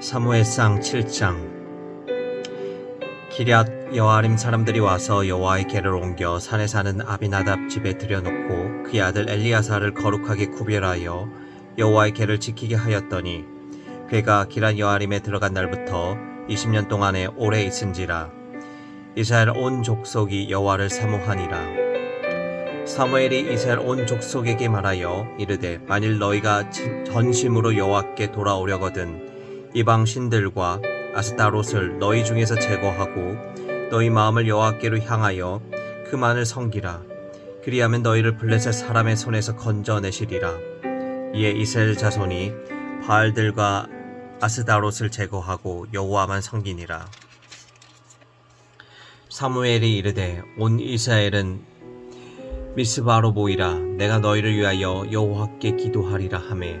사무엘상 7장. 기럇 여아림 사람들이 와서 여호와의 궤를 옮겨 산에 사는 아비나답 집에 들여놓고 그의 아들 엘리야사를 거룩하게 구별하여 여호와의 궤를 지키게 하였더니 궤가 기란 여아림에 들어간 날부터 20년 동안에 오래 있은지라. 이스라엘 온 족속이 여호와를 사모하니라. 사무엘이 이스라엘 온 족속에게 말하여 이르되 만일 너희가 진- 전심으로 여호와께 돌아오려거든 이방 신들과 아스타롯을 너희 중에서 제거하고 너희 마음을 여호와께로 향하여 그만을 섬기라. 그리하면 너희를 블레셋 사람의 손에서 건져내시리라. 이에 이스라엘 자손이 바알들과 아스다롯을 제거하고 여호와만 섬기니라. 사무엘이 이르되 온 이스라엘은 미스바로 모이라. 내가 너희를 위하여 여호와께 기도하리라 하매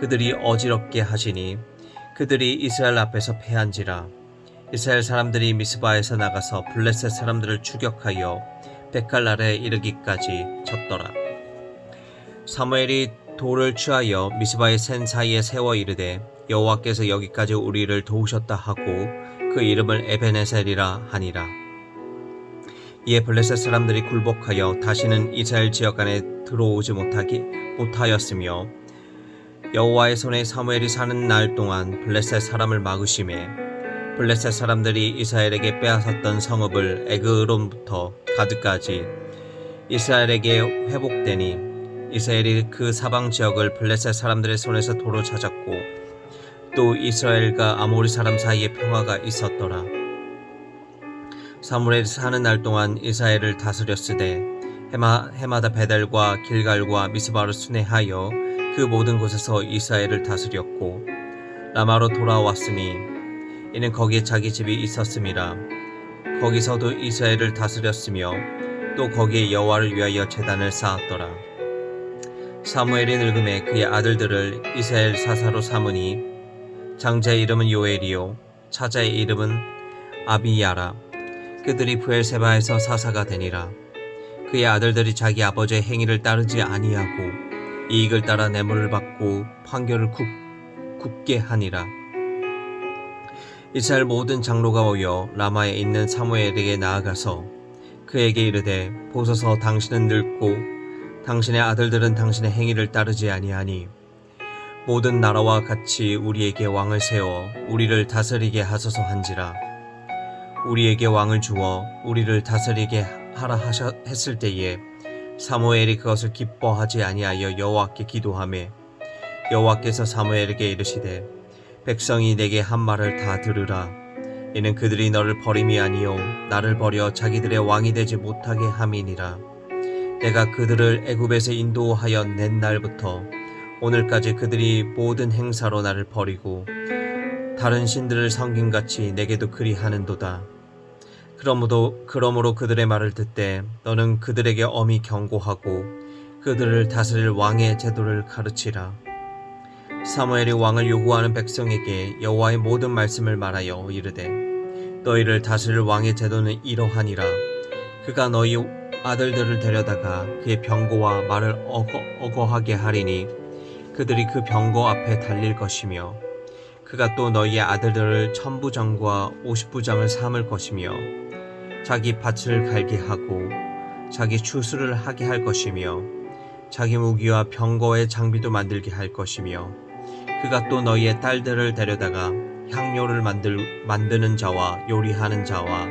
그들이 어지럽게 하시니 그들이 이스라엘 앞에서 패한지라. 이스라엘 사람들이 미스바에서 나가서 블레셋 사람들을 추격하여 백갈날에 이르기까지 쳤더라. 사무엘이 돌을 취하여 미스바의 센 사이에 세워 이르되 여호와께서 여기까지 우리를 도우셨다 하고 그 이름을 에베네셀이라 하니라. 이에 블레셋 사람들이 굴복하여 다시는 이스라엘 지역 안에 들어오지 못하기 못하였으며 여호와의 손에 사무엘이 사는 날 동안 블레셋 사람을 막으심에 블레셋 사람들이 이스라엘에게 빼앗았던 성읍을 에그론부터 가드까지 이스라엘에게 회복되니 이스라엘이 그 사방 지역을 블레셋 사람들의 손에서 도로 찾았고 또 이스라엘과 아모리 사람 사이에 평화가 있었더라. 사무엘이 사는 날 동안 이스라엘을 다스렸으되 해마, 해마다 베델과 길갈과 미스바를 순회하여 그 모든 곳에서 이스라엘을 다스렸고 라마로 돌아왔으니 이는 거기에 자기 집이 있었음이라 거기서도 이스라엘을 다스렸으며 또 거기에 여호와를 위하여 제단을 쌓았더라. 사무엘이 늙음에 그의 아들들을 이스라엘 사사로 삼으니 장자의 이름은 요엘이요 차자의 이름은 아비야라. 그들이 부엘세바에서 사사가 되니라 그의 아들들이 자기 아버지의 행위를 따르지 아니하고 이익을 따라 뇌물을 받고 판결을 굽, 굽게 하니라. 이스라엘 모든 장로가 모여 라마에 있는 사무엘에게 나아가서 그에게 이르되 보소서 당신은 늙고 당신의 아들들은 당신의 행위를 따르지 아니하니 모든 나라와 같이 우리에게 왕을 세워 우리를 다스리게 하소서 한지라. 우리에게 왕을 주어 우리를 다스리게 하라 하셨 했을 때에 사무엘이 그것을 기뻐하지 아니하여 여호와께 기도하매 여호와께서 사무엘에게 이르시되 백성이 내게 한 말을 다 들으라. 이는 그들이 너를 버림이 아니요 나를 버려 자기들의 왕이 되지 못하게 함이니라. 내가 그들을 애굽에서 인도하여 낸 날부터 오늘까지 그들이 모든 행사로 나를 버리고 다른 신들을 섬긴 같이 내게도 그리하는도다 그러므로 그러므로 그들의 말을 듣되 너는 그들에게 엄히 경고하고 그들을 다스릴 왕의 제도를 가르치라. 사무엘이 왕을 요구하는 백성에게 여호와의 모든 말씀을 말하여 이르되 너희를 다스릴 왕의 제도는 이러하니라. 그가 너희 아들들을 데려다가 그의 병거와 말을 어거, 어거하게 하리니 그들이 그 병거 앞에 달릴 것이며 그가 또 너희의 아들들을 천부장과 오십부장을 삼을 것이며 자기 밭을 갈게 하고 자기 추수를 하게 할 것이며 자기 무기와 병거의 장비도 만들게 할 것이며 그가 또 너희의 딸들을 데려다가 향료를 만들, 만드는 자와 요리하는 자와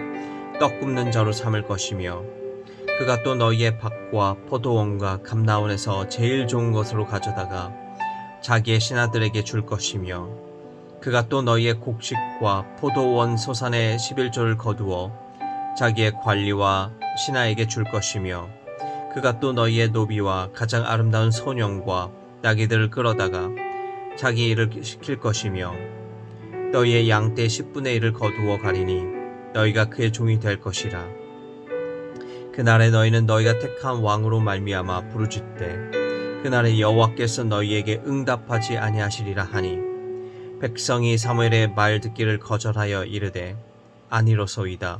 떡 굽는 자로 삼을 것이며 그가 또 너희의 밭과 포도원과 감나원에서 제일 좋은 것으로 가져다가 자기의 신하들에게 줄 것이며 그가 또 너희의 곡식과 포도원 소산의 11조를 거두어 자기의 관리와 신하에게 줄 것이며 그가 또 너희의 노비와 가장 아름다운 소년과 나귀들을 끌어다가 자기 일을 시킬 것이며 너희의 양떼 10분의 1을 거두어 가리니 너희가 그의 종이 될 것이라. 그날에 너희는 너희가 택한 왕으로 말미암아 부르짖되 그날에 여호와께서 너희에게 응답하지 아니하시리라 하니 백성이 사무엘의 말 듣기를 거절하여 이르되 아니로소이다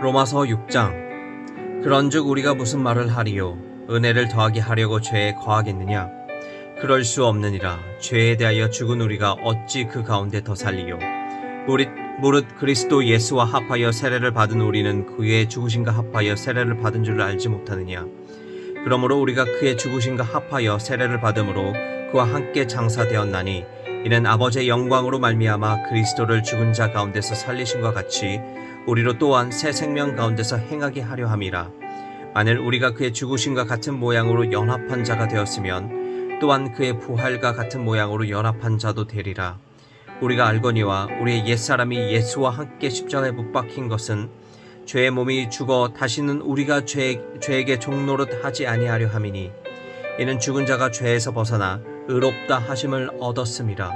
로마서 6장. 그런즉 우리가 무슨 말을 하리요? 은혜를 더하게 하려고 죄에 거하겠느냐? 그럴 수 없느니라. 죄에 대하여 죽은 우리가 어찌 그 가운데 더 살리요? 무릇, 무릇 그리스도 예수와 합하여 세례를 받은 우리는 그의 죽으신가 합하여 세례를 받은 줄을 알지 못하느냐? 그러므로 우리가 그의 죽으신가 합하여 세례를 받음으로 그와 함께 장사되었나니 이는 아버지의 영광으로 말미암아 그리스도를 죽은 자 가운데서 살리신과 같이 우리로 또한 새 생명 가운데서 행하게 하려 함이라. 만일 우리가 그의 죽으심과 같은 모양으로 연합한 자가 되었으면 또한 그의 부활과 같은 모양으로 연합한 자도 되리라. 우리가 알거니와 우리의 옛사람이 예수와 함께 십자가에 못 박힌 것은 죄의 몸이 죽어 다시는 우리가 죄, 죄에게 종노릇 하지 아니하려 함이니 이는 죽은 자가 죄에서 벗어나 의롭다 하심을 얻었음이라.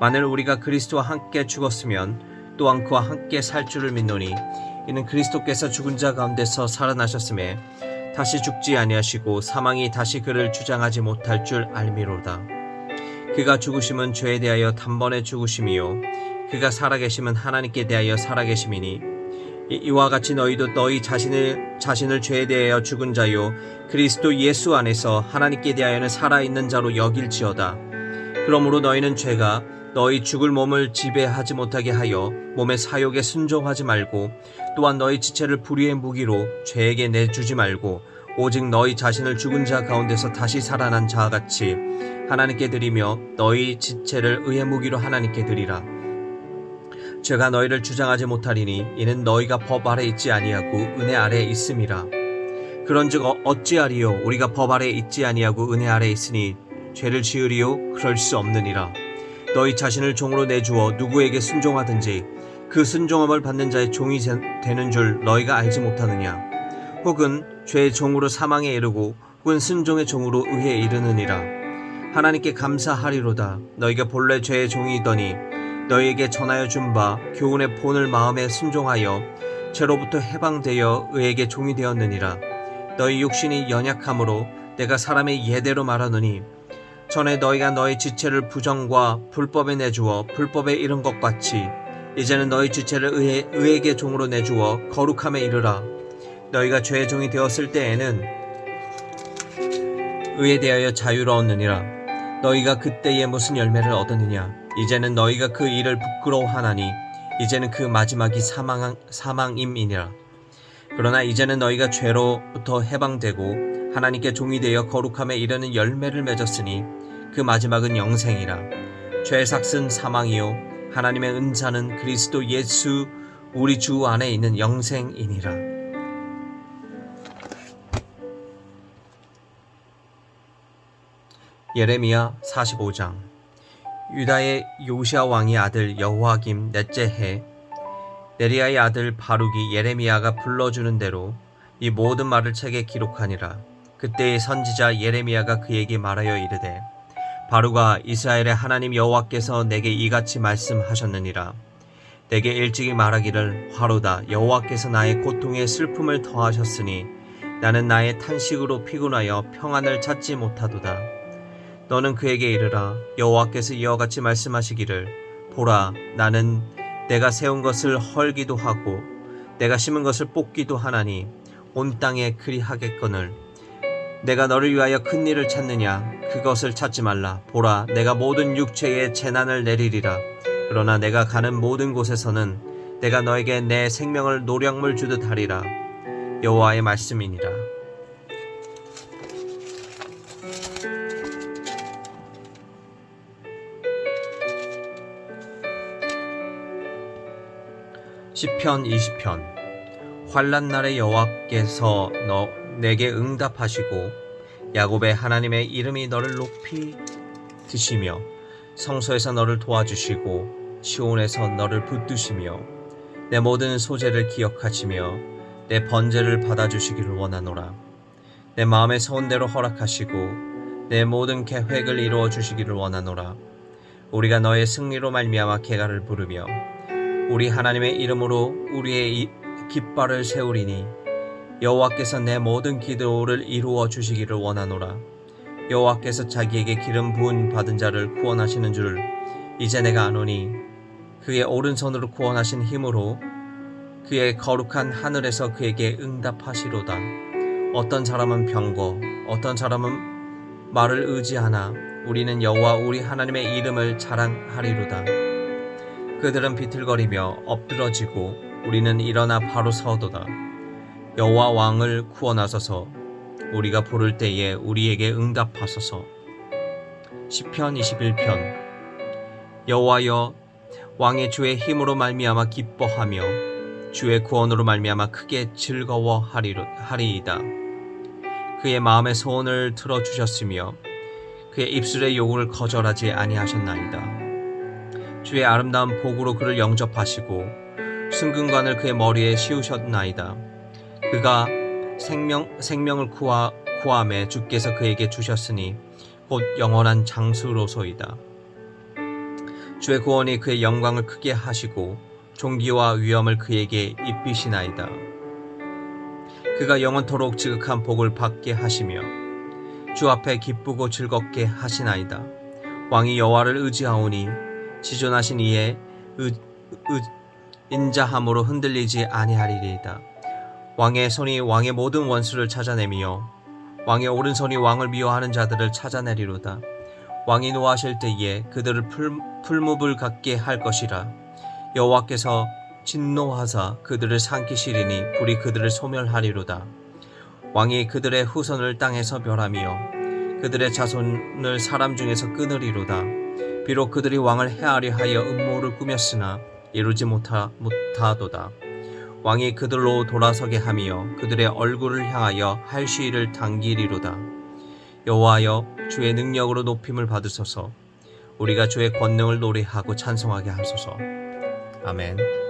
만일 우리가 그리스도와 함께 죽었으면 또한 그와 함께 살 줄을 믿노니 이는 그리스도께서 죽은 자 가운데서 살아나셨음에 다시 죽지 아니하시고 사망이 다시 그를 주장하지 못할 줄 알미로다. 그가 죽으심은 죄에 대하여 단번에 죽으심이요. 그가 살아계심은 하나님께 대하여 살아계심이니 이와 같이 너희도 너희 자신을 자신을 죄에 대하여 죽은 자요. 그리스도 예수 안에서 하나님께 대하여는 살아 있는 자로 여길지어다. 그러므로 너희는 죄가 너희 죽을 몸을 지배하지 못하게 하여 몸의 사욕에 순종하지 말고 또한 너희 지체를 불의의 무기로 죄에게 내주지 말고 오직 너희 자신을 죽은 자 가운데서 다시 살아난 자와 같이 하나님께 드리며 너희 지체를 의의 무기로 하나님께 드리라. 죄가 너희를 주장하지 못하리니 이는 너희가 법 아래 있지 아니하고 은혜 아래 있음이라. 그런즉 어- 어찌하리요 우리가 법 아래 있지 아니하고 은혜 아래 있으니 죄를 지으리요 그럴 수 없느니라. 너희 자신을 종으로 내주어 누구에게 순종하든지 그 순종함을 받는 자의 종이 되- 되는 줄 너희가 알지 못하느냐? 혹은 죄의 종으로 사망에 이르고 혹은 순종의 종으로 의에 이르느니라. 하나님께 감사하리로다. 너희가 본래 죄의 종이더니 너희에게 전하여 준 바 교훈의 본을 마음에 순종하여 죄로부터 해방되어 의에게 종이 되었느니라. 너희 육신이 연약함으로 내가 사람의 예대로 말하노니 전에 너희가 너희 지체를 부정과 불법에 내주어 불법에 이른 것 같이 이제는 너희 주체를 의에, 의에게 종으로 내주어 거룩함에 이르라. 너희가 죄의 종이 되었을 때에는 의에 대하여 자유로웠느니라. 너희가 그때에 무슨 열매를 얻었느냐? 이제는 너희가 그 일을 부끄러워하나니 이제는 그 마지막이 사망, 사망임이니라. 그러나 이제는 너희가 죄로부터 해방되고 하나님께 종이 되어 거룩함에 이르는 열매를 맺었으니 그 마지막은 영생이라. 죄의 삭은 사망이요 하나님의 은사는 그리스도 예수 우리 주 안에 있는 영생이니라. 예레미야 45장 유다의 요시아 왕의 아들 여호와김 넷째 해 네리아의 아들 바룩이 예레미야가 불러주는 대로 이 모든 말을 책에 기록하니라. 그때의 선지자 예레미야가 그에게 말하여 이르되 바루가 이스라엘의 하나님 여호와께서 내게 이같이 말씀하셨느니라. 내게 일찍이 말하기를 화로다 여호와께서 나의 고통에 슬픔을 더하셨으니 나는 나의 탄식으로 피곤하여 평안을 찾지 못하도다. 너는 그에게 이르라 여호와께서 이와 같이 말씀하시기를 보라 나는 내가 세운 것을 헐기도 하고 내가 심은 것을 뽑기도 하나니 온 땅에 그리하겠거늘 내가 너를 위하여 큰 일을 찾느냐? 그것을 찾지 말라. 보라 내가 모든 육체에 재난을 내리리라. 그러나 내가 가는 모든 곳에서는 내가 너에게 내 생명을 노량물 주듯 하리라. 여호와의 말씀이니라. 시편 20편. 환란 날에 여호와께서 너 내게 응답하시고 야곱의 하나님의 이름이 너를 높이 드시며 성소에서 너를 도와주시고 시온에서 너를 붙드시며 내 모든 소재를 기억하시며 내 번제를 받아주시기를 원하노라. 내 마음의 소원대로 허락하시고 내 모든 계획을 이루어 주시기를 원하노라. 우리가 너의 승리로 말미암아 개가를 부르며 우리 하나님의 이름으로 우리의 이- 깃발을 세우리니 여호와께서 내 모든 기도를 이루어 주시기를 원하노라. 여호와께서 자기에게 기름 부은 받은 자를 구원하시는 줄 이제 내가 아노니 그의 오른손으로 구원하신 힘으로 그의 거룩한 하늘에서 그에게 응답하시로다. 어떤 사람은 병거 어떤 사람은 말을 의지하나 우리는 여호와 우리 하나님의 이름을 자랑하리로다. 그들은 비틀거리며 엎드러지고 우리는 일어나 바로 서도다. 여호와 왕을 구원하소서. 우리가 부를 때에 우리에게 응답하소서. 시편 21편 여호와여 왕의 주의 힘으로 말미암아 기뻐하며 주의 구원으로 말미암아 크게 즐거워하리이다. 그의 마음의 소원을 들어 주셨으며 그의 입술의 요구를 거절하지 아니하셨나이다. 주의 아름다운 복으로 그를 영접하시고 순금관을 그의 머리에 씌우셨나이다. 그가 생명 생명을 구하 구함에 주께서 그에게 주셨으니 곧 영원한 장수로소이다. 주의 구원이 그의 영광을 크게 하시고 존귀와 위엄을 그에게 입히시나이다. 그가 영원토록 지극한 복을 받게 하시며 주 앞에 기쁘고 즐겁게 하시나이다. 왕이 여호와를 의지하오니 지존하신 이의 의, 의, 인자함으로 흔들리지 아니하리이다. 왕의 손이 왕의 모든 원수를 찾아내며 왕의 오른손이 왕을 미워하는 자들을 찾아내리로다. 왕이 노하실 때에 그들을 풀, 풀무불 같게 할 것이라. 여호와께서 진노하사 그들을 삼키시리니 불이 그들을 소멸하리로다. 왕이 그들의 후손을 땅에서 멸하며 그들의 자손을 사람 중에서 끊으리로다. 비록 그들이 왕을 해하려 하여 음모를 꾸몄으나 이루지 못하, 못하도다. 왕이 그들로 돌아서게 하며 그들의 얼굴을 향하여 할 시위를 당기리로다. 여호와여 주의 능력으로 높임을 받으소서. 우리가 주의 권능을 노래하고 찬송하게 하소서. 아멘.